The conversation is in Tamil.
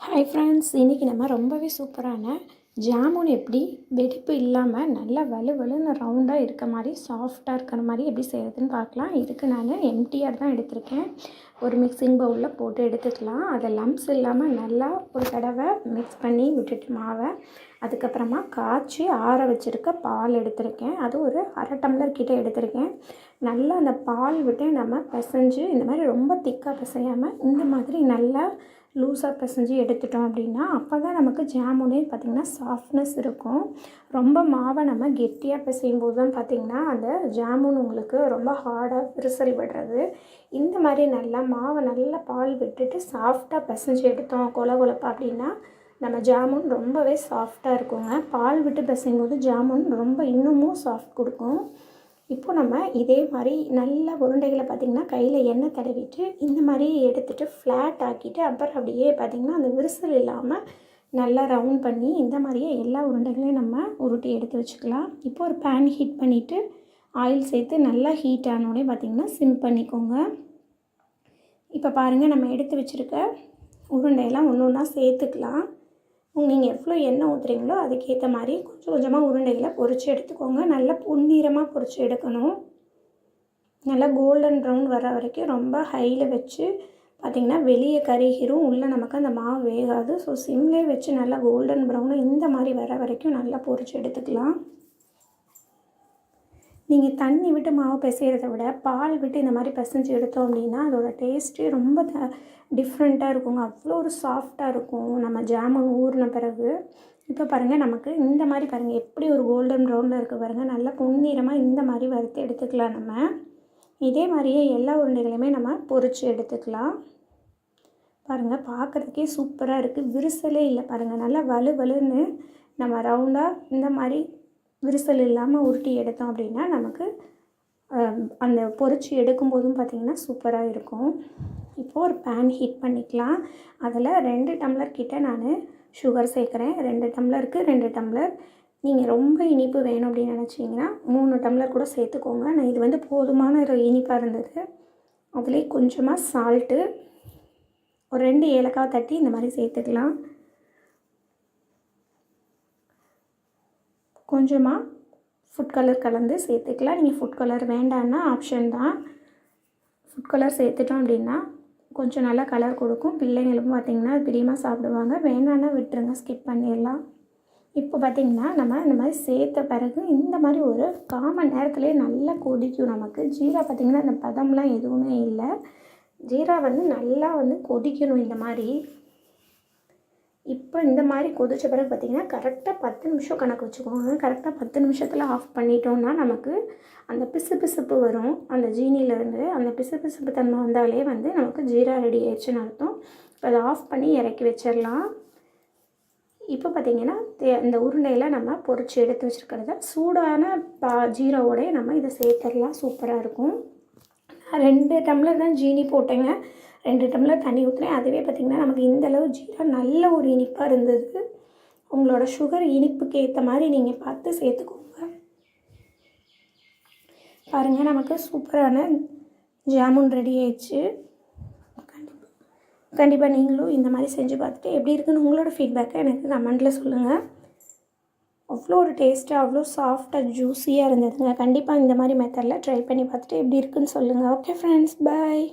ஹாய் ஃப்ரெண்ட்ஸ் இன்றைக்கி நம்ம ரொம்பவே சூப்பரான ஜாமுன் எப்படி வெடிப்பு இல்லாமல் நல்லா வலு வலுன்னு ரவுண்டாக இருக்க மாதிரி சாஃப்டாக இருக்கிற மாதிரி எப்படி செய்கிறதுன்னு பார்க்கலாம். இதுக்கு நான் எம்டிஆர் தான் எடுத்திருக்கேன். ஒரு மிக்சிங் பவுலில் போட்டு எடுத்துக்கலாம். அதை லம்ஸ் இல்லாமல் நல்லா ஒரு தடவை மிக்ஸ் பண்ணி விட்டுட்டு மாவை. அதுக்கப்புறமா காய்ச்சி ஆற வச்சுருக்க பால் எடுத்திருக்கேன். அது ஒரு அரை டம்ளர் கிட்டே எடுத்திருக்கேன். நல்லா அந்த பால் விட்டு நம்ம பிசைஞ்சு இந்த மாதிரி ரொம்ப திக்காக பிசையாமல் இந்த மாதிரி நல்லா லூஸாக பிசைஞ்சு எடுத்துட்டோம் அப்படின்னா அப்போ தான் நமக்கு ஜாமுனே பார்த்திங்கன்னா சாஃப்ட்னஸ் இருக்கும். ரொம்ப மாவை நம்ம கெட்டியாக பிசையும் போது தான் பார்த்திங்கன்னா அந்த ஜாமுன் உங்களுக்கு ரொம்ப ஹார்டாக விரிசல் விடுறது. இந்த மாதிரி நல்லா மாவை நல்லா பால் விட்டுட்டு சாஃப்டாக பிசைஞ்சு எடுத்தோம் கொல கொலப்பா அப்படின்னா நம்ம ஜாமுன் ரொம்பவே சாஃப்டாக இருக்குங்க. பால் விட்டு பிசையும் போது ஜாமுன் ரொம்ப இன்னமும் சாஃப்ட் கொடுக்கும். இப்போ நம்ம இதே மாதிரி நல்ல உருண்டைகளை பார்த்திங்கன்னா கையில் எண்ணெய் தடவிட்டு இந்த மாதிரி எடுத்துகிட்டு ஃப்ளாட் ஆக்கிட்டு அப்புறம் அப்படியே பார்த்திங்கன்னா அந்த விரிசல் இல்லாமல் நல்லா ரவுண்ட் பண்ணி இந்த மாதிரியே எல்லா உருண்டைகளையும் நம்ம உருட்டி எடுத்து வச்சுக்கலாம். இப்போ ஒரு பேன் ஹீட் பண்ணிவிட்டு ஆயில் சேர்த்து நல்லா ஹீட் ஆனோடனே பார்த்திங்கன்னா சிம் பண்ணிக்கோங்க. இப்போ பாருங்கள் நம்ம எடுத்து வச்சுருக்க உருண்டையெல்லாம் ஒன்று ஒன்றா சேர்த்துக்கலாம். நீங்கள் எவ்வளோ எண்ணெய் ஊற்றுறீங்களோ அதுக்கேற்ற மாதிரி கொஞ்சம் கொஞ்சமாக உருண்டைகளை பொரித்து எடுத்துக்கோங்க. நல்லா பொன்னிறமாக பொரித்து எடுக்கணும். நல்லா கோல்டன் ப்ரௌன் வர வரைக்கும் ரொம்ப ஹையில் வச்சு பார்த்திங்கன்னா வெளியே கருகிரும். உள்ளே நமக்கு அந்த மாவு வேகாது. ஸோ சிம்லே வச்சு நல்லா கோல்டன் ப்ரௌனும் இந்த மாதிரி வர வரைக்கும் நல்லா பொரித்து எடுத்துக்கலாம். நீங்கள் தண்ணி விட்டு மாவு பிசைகிறத விட பால் விட்டு இந்த மாதிரி பிசைஞ்சு எடுத்தோம் அப்படின்னா அதோட டேஸ்ட்டே ரொம்ப த டிஃப்ரெண்ட்டாக இருக்குங்க. அவ்வளோ ஒரு சாஃப்டாக இருக்கும். நம்ம ஜாமுன் ஊறின பிறகு இப்போ பாருங்கள் நமக்கு இந்த மாதிரி பாருங்கள் எப்படி ஒரு கோல்டன் ப்ரௌனில் இருக்குது பாருங்கள் நல்லா பொன்னிறமாக இந்த மாதிரி வறுத்து எடுத்துக்கலாம் நம்ம. இதே மாதிரியே எல்லா உருண்டைகளையுமே நம்ம பொரித்து எடுத்துக்கலாம். பாருங்கள் பார்க்குறதுக்கே சூப்பராக இருக்குது விரிசலே இல்லை பாருங்கள் நல்லா வலு வலுன்னு நம்ம ரவுண்டாக இந்த மாதிரி விரிசல் இல்லாமல் உருட்டி எடுத்தோம் அப்படின்னா நமக்கு அந்த பொரிச்சு எடுக்கும்போதும் பார்த்திங்கன்னா சூப்பராக இருக்கும். இப்போது ஒரு பேன் ஹீட் பண்ணிக்கலாம். அதில் ரெண்டு டம்ளர் கிட்டே நான் சுகர் சேர்க்குறேன். ரெண்டு டம்ளருக்கு ரெண்டு டம்ளர். நீங்கள் ரொம்ப இனிப்பு வேணும் அப்படின்னு நினச்சிங்கன்னா மூணு டம்ளர் கூட சேர்த்துக்கோங்க. நான் இது வந்து போதுமான ஒரு இனிப்பாக இருந்தது. அதுலேயே கொஞ்சமாக சால்ட்டு ஒரு ரெண்டு ஏலக்காய் தட்டி இந்த மாதிரி சேர்த்துக்கலாம். கொஞ்சமாக ஃபுட் கலர் கலந்து சேர்த்துக்கலாம். நீங்கள் ஃபுட் கலர் வேண்டான்னா ஆப்ஷன் தான். ஃபுட் கலர் சேர்த்துட்டோம் அப்படின்னா கொஞ்சம் நல்லா கலர் கொடுக்கும். பிள்ளைங்களுக்கும் பார்த்திங்கன்னா பிரியமாக சாப்பிடுவாங்க. வேண்டான்னா விட்டுருங்க ஸ்கிப் பண்ணிடலாம். இப்போ பார்த்திங்கன்னா நம்ம இந்த மாதிரி சேர்த்த பிறகு இந்த மாதிரி ஒரு காமன் நேரத்துலேயே நல்லா கொதிக்கும் நமக்கு. ஜீரா பார்த்திங்கன்னா அந்த பதம்லாம் எதுவுமே இல்லை. ஜீரா வந்து நல்லா வந்து கொதிக்கணும் இந்த மாதிரி. இப்போ இந்த மாதிரி கொதிச்ச பிறகு பார்த்திங்கன்னா கரெக்டாக பத்து நிமிஷம் கணக்கு வச்சுக்கோங்க. கரெக்டாக பத்து நிமிஷத்தில் ஆஃப் பண்ணிட்டோம்னா நமக்கு அந்த பிசு பிசுப்பு வரும். அந்த ஜீனிலேருந்து அந்த பிசு பிசுப்பு தன்மை வந்தாலே வந்து நமக்கு ஜீரா ரெடி ஆயிடுச்சுன்னு அர்த்தம். இப்போ அதை ஆஃப் பண்ணி இறக்கி வச்சிடலாம். இப்போ பார்த்திங்கன்னா இந்த உருண்டையில் நம்ம பொறிச்சு எடுத்து வச்சுருக்கிறத சூடான பா ஜீரோவோடய நம்ம இதை சேர்த்துடலாம். சூப்பராக இருக்கும். ரெண்டு டம்ளர் தான் ஜீனி போட்டேங்க. ரெண்டு டம்ளர் தண்ணி ஊற்றுனேன் அதுவே பார்த்திங்கன்னா நமக்கு இந்தளவு ஜீரா நல்ல ஒரு இனிப்பாக இருந்தது. உங்களோட சுகர் இனிப்புக்கு ஏற்ற மாதிரி நீங்கள் பார்த்து சேர்த்துக்கோங்க. பாருங்கள் நமக்கு சூப்பரான ஜாமுன் ரெடி ஆயிடுச்சு. கண்டிப்பாக கண்டிப்பாக நீங்களும் இந்த மாதிரி செஞ்சு பார்த்துட்டு எப்படி இருக்குன்னு உங்களோட ஃபீட்பேக்கை எனக்கு கமெண்ட்டில் சொல்லுங்கள் அவ்வளோ ஒரு டேஸ்ட்டாக அவ்வளோ சாஃப்டாக ஜூஸியாக இருந்ததுங்க. கண்டிப்பாக இந்த மாதிரி மெத்தடில் ட்ரை பண்ணி பார்த்துட்டு எப்படி இருக்குன்னு சொல்லுங்கள் ஓகே ஃப்ரெண்ட்ஸ் பாய்